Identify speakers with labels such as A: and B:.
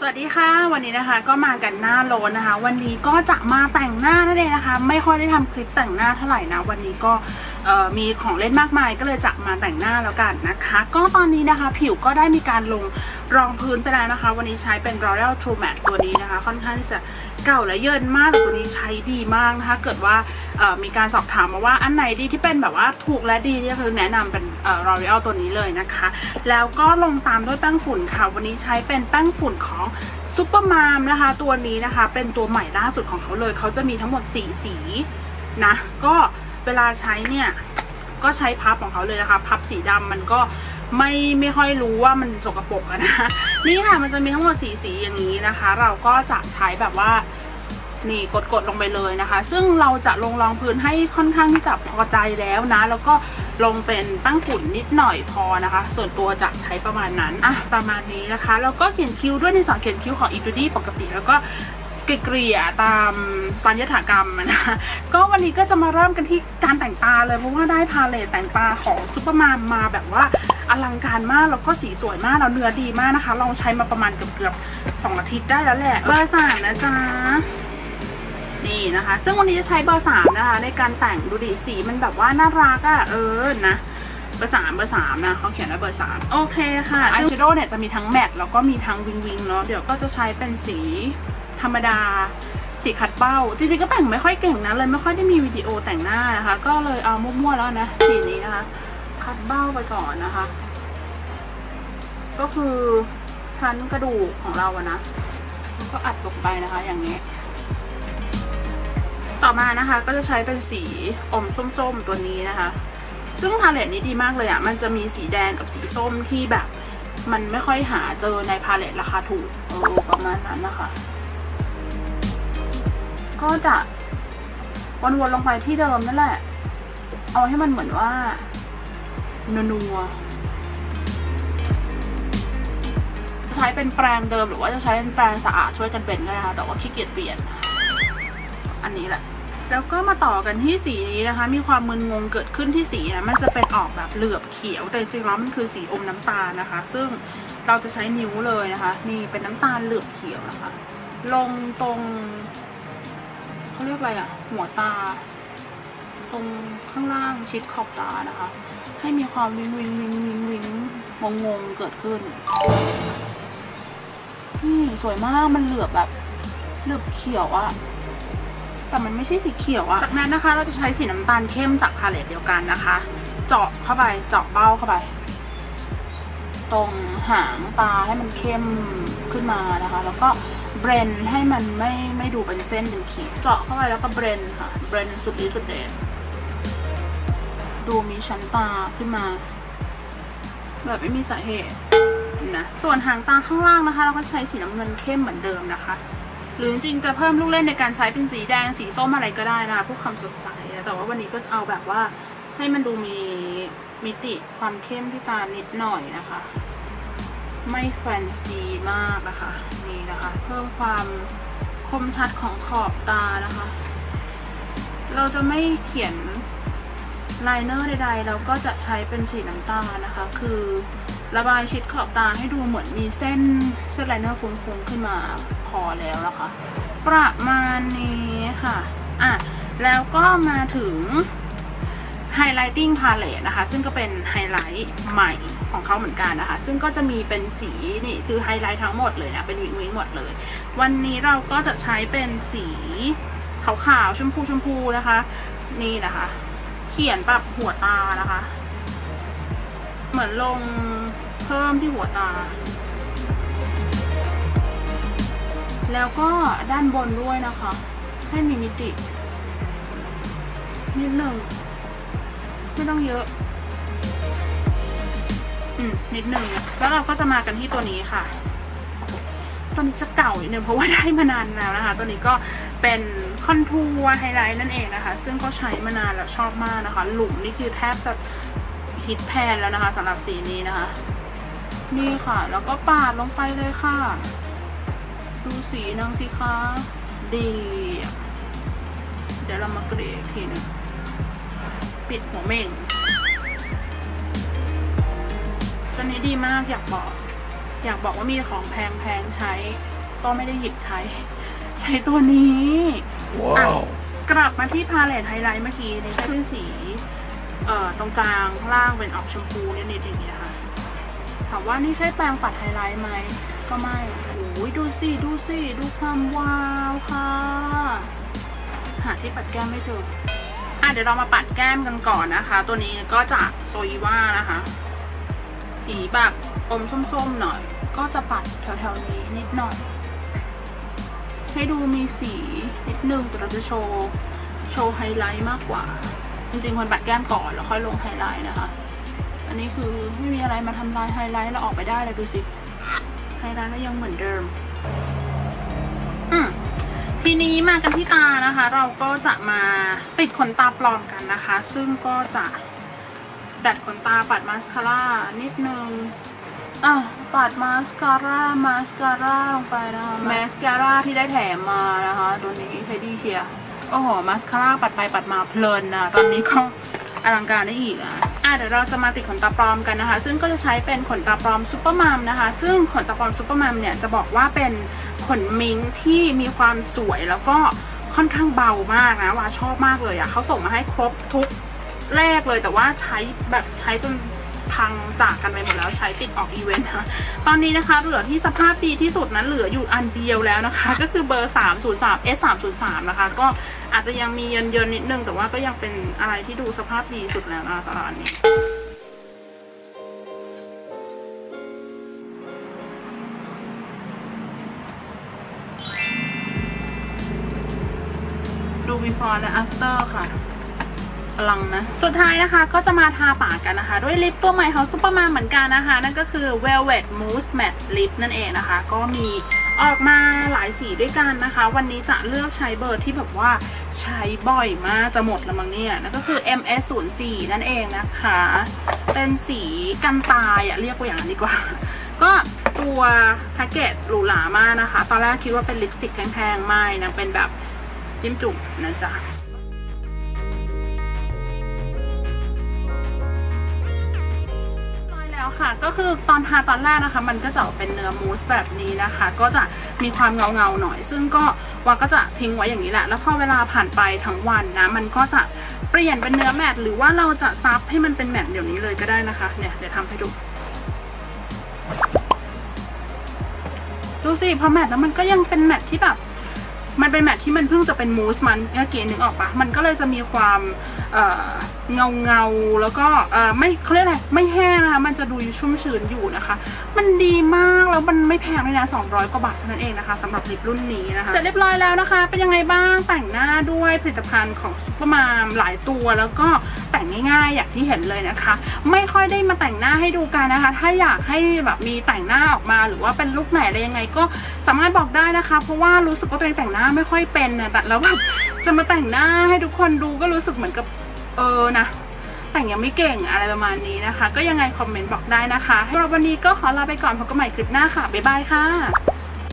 A: สวัสดีค่ะวันนี้นะคะก็มากันหน้าโลนนะคะ วันนี้ก็จะมาแต่งหน้านั่นเองนะคะ ไม่ค่อยได้ทำคลิปแต่งหน้าเท่าไหร่นะวันนี้ก็มีของเล่นมากมายก็เลยจะมาแต่งหน้าแล้วกันนะคะ ก็ตอนนี้นะคะผิวก็ได้มีการลงรองพื้นไปแล้วนะคะ วันนี้ใช้เป็น L'Oreal True Matte ตัวนี้นะคะ ค่อนข้างจะเก่าและเยินมากตัวนี้ใช้ดีมากนะคะเกิดว่า มีการสอบถามมาว่าอันไหนดีที่เป็นแบบว่าถูกและดีเนี่คือแนะนำเป็นเอ่อ L'Oreal ตัวนี้เลยนะคะ แล้วก็ลงตามด้วยแป้งฝุ่นค่ะ วันนี้ใช้เป็นแป้งฝุ่นของซูเปอร์มามนะคะตัวนี้นะคะเป็นตัวใหม่ล่าสุดของเขาเลยเขาจะมีทั้งหมดสีสีนะก็เวลาใช้เนี่ยก็ใช้พับของเขาเลยนะคะพับสีดำมันก็ไม่ไม่ค่อยรู้ว่ามันสกปรกอะนะนี่ค่ะมันจะมีทั้งหมดสีสีอย่างนี้นะคะ เราก็จะใช้แบบว่า นี่กดกดลงไปเลยนะคะ ซึ่งเราจะลงรองพื้นให้ค่อนข้างที่จะพอใจแล้วนะ แล้วก็ลงเป็นแป้งฝุ่นนิดหน่อยพอนะคะ ส่วนตัวจะใช้ประมาณนั้นอะประมาณนี้นะคะแล้วก็เขียนคิ้วด้วยในสอนเขียนคิ้วของอีตูดี้ปกติแล้วก็เกลี่ยตามปัญญถากรรมนะคะก็วันนี้ก็จะมาเริ่มกันที่การแต่งตาเลยเพราะว่าได้พาเลตแต่งตาของซูเปอร์มามมาแบบว่าอลังการมากแล้วก็สีสวยมากแล้วเนื้อดีมากนะคะลองใช้มาประมาณเกือบๆสองอาทิตย์ได้แล้วแหละเบอร์สามนะจ๊ะ นี่นะคะ ซึ่งวันนี้จะใช้เบอร์สามนะคะ ในการแต่งดูดิสีมันแบบว่าน่ารักอะ่ะเออนะเบอร์สามเบอร์สามนะเขาเขียนไว้เบอร์สามโอเคค่ะอายแชโดว์เนี่ยจะมีทั้งแมตต์แล้วก็มีทั้งวิงวิงเนาะเดี๋ยวก็จะใช้เป็นสีธรรมดา สีคัดเบ้า จริงๆก็แต่งไม่ค่อยเก่งนะเลยไม่ค่อยได้มีวิดีโอแต่งหน้านะคะ ก็เลยเอามั่วๆแล้วนะสีนี้นะคะคัดเบ้าไปก่อนนะคะ ก็คือชั้นกระดูกของเราอะนะก็อัดลงไปนะคะ อย่างนี้ ต่อมานะคะก็จะใช้เป็นสีอมส้มๆตัวนี้นะคะ ซึ่งพาเลตนี้ดีมากเลยอะ่ะ มันจะมีสีแดงกับสีส้มที่แบบ มันไม่ค่อยหาเจอในพาเลตราคาถูกเออประมาณนั้นนะคะ ก็จะวนๆลงไปที่เดิมนั่นแหละ เอาให้มันเหมือนว่านัวๆใช้เป็นแปรงเดิมหรือว่าจะใช้เป็นแปรงสะอาดช่วยกันเป็นก็ได้นะคะแต่ว่าขี้เกียจเปลี่ยน อันนี้แหละ แล้วก็มาต่อกันที่สีนี้นะคะ มีความมึนงงเกิดขึ้นที่สีนะมันจะเป็นออกแบบเหลือบเขียว แต่จริงๆแล้วมันคือสีอมน้ำตาลนะคะ ซึ่งเราจะใช้นิ้วเลยนะคะ นี่เป็นน้ำตาลเหลือบเขียวนะคะ ลงตรงเขาเรียกอะไรอะหัวตา ตรงข้างล่างชิดขอบตานะคะ ให้มีความวิงวิงวิงวิงวิงงงงเกิดขึ้นนี่สวยมากมันเหลือบแบบเหลือบเขียวอะ แต่มันไม่ใช่สีเขียวอะจากนั้นนะคะเราจะใช้สีน้ำตาลเข้มจากพาเลตเดียวกันนะคะ เจาะเข้าไปเจาะเบ้าเข้าไป ตรงหางตาให้มันเข้มขึ้นมานะคะ แล้วก็เบรนให้มันไม่ไม่ดูเป็นเส้นเป็นขีดเจาะเข้าไปแล้วก็เบรนค่ะเบรนสุดฤทธิ์สุดเดชดูมีชั้นตาขึ้นมาแบบไม่มีสาเหตุนะส่วนหางตาข้างล่างนะคะ เราก็ใช้สีน้ำเงินเข้มเหมือนเดิมนะคะ หรือจริงจะเพิ่มลูกเล่นในการใช้เป็นสีแดงสีส้มอะไรก็ได้นะคะพื่อความสดใสแต่ว่าวันนี้ก็จะเอาแบบว่าให้มันดูมีมิติความเข้มที่ตานิดหน่อยนะคะ ไม่แฟนซีมากนะคะนี่นะคะ เพิ่มความคมชัดของขอบตานะคะ เราจะไม่เขียน ไลเนอร์ใดๆ เราก็จะใช้เป็นสีน้ำตาลนะคะ คือระบายชิดขอบตาให้ดูเหมือนมีเส้นเส้นไลเนอร์ฟุ้งๆขึ้นมาพอแล้วนะคะ ประมาณนี้ค่ะอะ แล้วก็มาถึง Highlighting Palette นะคะ ซึ่งก็เป็นไฮไลท์ใหม่ของเขาเหมือนกันนะคะ ซึ่งก็จะมีเป็นสีนี่คือไฮไลท์ทั้งหมดเลยนะ เป็นวิงวิงหมดเลย วันนี้เราก็จะใช้เป็นสีขาวๆชมพูชมพูนะคะ นี่นะคะ ขียนแบบหัวตานะคะ เหมือนลงเพิ่มที่หัวตา แล้วก็ด้านบนด้วยนะคะ ให้มีมิตินิดหนึ่งไม่ต้องเยอะ อืมนิดหนึ่งแล้วเราก็จะมากันที่ตัวนี้ค่ะ ตัวนี้จะเก่านิดนึงเพราะว่าได้มานานแล้วนะคะ ตัวนี้ก็เป็นคอนทัวร์ไฮไลท์นั่นเองนะคะ ซึ่งก็ใช้มานานแล้วชอบมากนะคะ หลุมนี่คือแทบจะฮิตแพนแล้วนะคะสำหรับสีนี้นะคะ นี่ค่ะ แล้วก็ปาดลงไปเลยค่ะ ดูสีนางสิคะดี เดี๋ยวเรามาเกลี่ยทีนึงปิดหัวเม่งตัวนี้ดีมากอยากบอก อยากบอกว่ามีของแพงๆใช้ ก็ไม่ได้หยิบใช้ ใช้ตัวนี้อะกลับมาที่พาเลตไฮไลท์เมื่อกี้นี่เป็นสีเอ่อตรงกลางข้างล่างเป็นออกชมพูนิดๆอย่างเงี้ยค่ะถามว่านี่ใช่แปรงปัดไฮไลท์ไหมก็ไม่โอ้ยดูสิดูสิดูความว้าวค่ะ หาที่ปัดแก้มไม่เจออะเดี๋ยวเรามาปัดแก้มกันก่อนนะคะ ตัวนี้ก็จากโซยว่านะคะ สีแบบ อมส้มๆหน่อย ก็จะปัดแถวๆนี้นิดหน่อย ให้ดูมีสีนิดนึงแต่เราจะโชว์โชว์ไฮไลท์มากกว่า จริงๆควรปัดแก้มก่อนแล้วค่อยลงไฮไลท์นะคะ อันนี้คือไม่มีอะไรมาทำลายไฮไลท์เราออกไปได้เลยดูสิไฮไลท์ก็ยังเหมือนเดิมอืมทีนี้มากันที่ตานะคะ เราก็จะมาติดขนตาปลอมกันนะคะ ซึ่งก็จะดัดขนตาปัดมาสคาร่านิดนึง อะปัดมาสคาร่ามาสคาร่าลงไปนะคะมาสคาร่าที่ได้แถมมานะคะตัวนี้เทดดี้เชียโอ้โหมาสคาร่าปัดไปปัดมาเพลินนะตอนนี้ก็อลังการได้อีกอะอะเดี๋ยวเราจะมาติดขนตาปลอมกันนะคะ ซึ่งก็จะใช้เป็นขนตาปลอมซูเปอร์มัมนะคะ ซึ่งขนตาปลอมซูเปอร์มัมเนี่ยจะบอกว่าเป็นขนมิงที่มีความสวยแล้วก็ค่อนข้างเบามากนะว่าชอบมากเลยอะเขาส่งมาให้ครบทุกแรกเลยแต่ว่าใช้แบบใช้จน พังจากกันไปหมดแล้วใช้ติดออกอีเวนต์นะตอนนี้นะคะเหลือที่สภาพดีที่สุดนั้นเหลืออยู่อันเดียวแล้วนะคะ ก็คือเบอร์ 303 S 303นะคะ ก็อาจจะยังมีเยินเยินนิดนึง แต่ว่าก็ยังเป็นอะไรที่ดูสภาพดีสุดแล้วนะสำหรับอันนี้ดู before และ after ค่ะ พลังนะ สุดท้ายนะคะก็จะมาทาปากกันนะคะ ด้วยลิปตัวใหม่ของซุปเปอร์มาเหมือนกันนะคะ นั่นก็คือ Velvet Mousse Matte Lip นั่นเองนะคะ ก็มีออกมาหลายสีด้วยกันนะคะ วันนี้จะเลือกใช้เบอร์ที่แบบว่าใช้บ่อยมากจะหมดแล้วมั้งเนี่ยนั่นก็คือ MS 0 4นั่นเองนะคะ เป็นสีกันตายอะเรียกว่าอย่างนั้นดีกว่า ก็ตัวแพ็กเกจหรูหรามากนะคะ ตอนแรกคิดว่าเป็นลิปสติกแพงๆ ไม่นะเป็นแบบจิ้มจุ่มนะจ๊ะ ค่ะก็คือตอนทาตอนแรกนะคะ มันก็จะออกเป็นเนื้อมูสแบบนี้นะคะ ก็จะมีความเงาเงาๆหน่อย ซึ่งก็วาก็จะทิ้งไว้อย่างนี้แหละ แล้วพอเวลาผ่านไปทั้งวันนะ มันก็จะเปลี่ยนเป็นเนื้อแมตต์หรือว่าเราจะซับให้มันเป็นแมตต์เดี๋ยวนี้เลยก็ได้นะคะ เนี่ยเดี๋ยวทำให้ดู ดูสิพอแมตต์แล้วมันก็ยังเป็นแมตต์ที่แบบ มันเป็นแมทที่มันเพิ่งจะเป็นมูสมันเมื่อกี้นึกออกปะมันก็เลยจะมีความ เงาเงาแล้วก็ไม่เขาเรียกอะไรไม่แห้งนะคะมันจะดูชุ่มชื้นอยู่นะคะ มันดีมากแล้วมันไม่แพงเลยนะ 200 กว่าบาทเท่านั้นเองนะคะสำหรับลิปรุ่นนี้นะคะ เสร็จเรียบร้อยแล้วนะคะ เป็นยังไงบ้างแต่งหน้าด้วยผลิตภัณฑ์ของซุปเปอร์มามหลายตัว แล้วก็แต่งง่ายๆอย่างที่เห็นเลยนะคะ ไม่ค่อยได้มาแต่งหน้าให้ดูกันนะคะ ถ้าอยากให้แบบมีแต่งหน้าออกมา หรือว่าเป็นลุคไหนอะไรยังไงก็สามารถบอกได้นะคะ เพราะว่ารู้สึกว่าตัวเองแต่งหน้าไม่ค่อยเป็นนะแต่แล้วแบบ จะมาแต่งหน้าให้ทุกคนดูก็รู้สึกเหมือนกับเออนะ แต่งยังไม่เก่งอะไรประมาณนี้นะคะ ก็ยังไงคอมเมนต์บอกได้นะคะสำหรับวันนี้ก็ขอลาไปก่อนพบกันใหม่คลิปหน้าค่ะบ๊ายบายค่ะ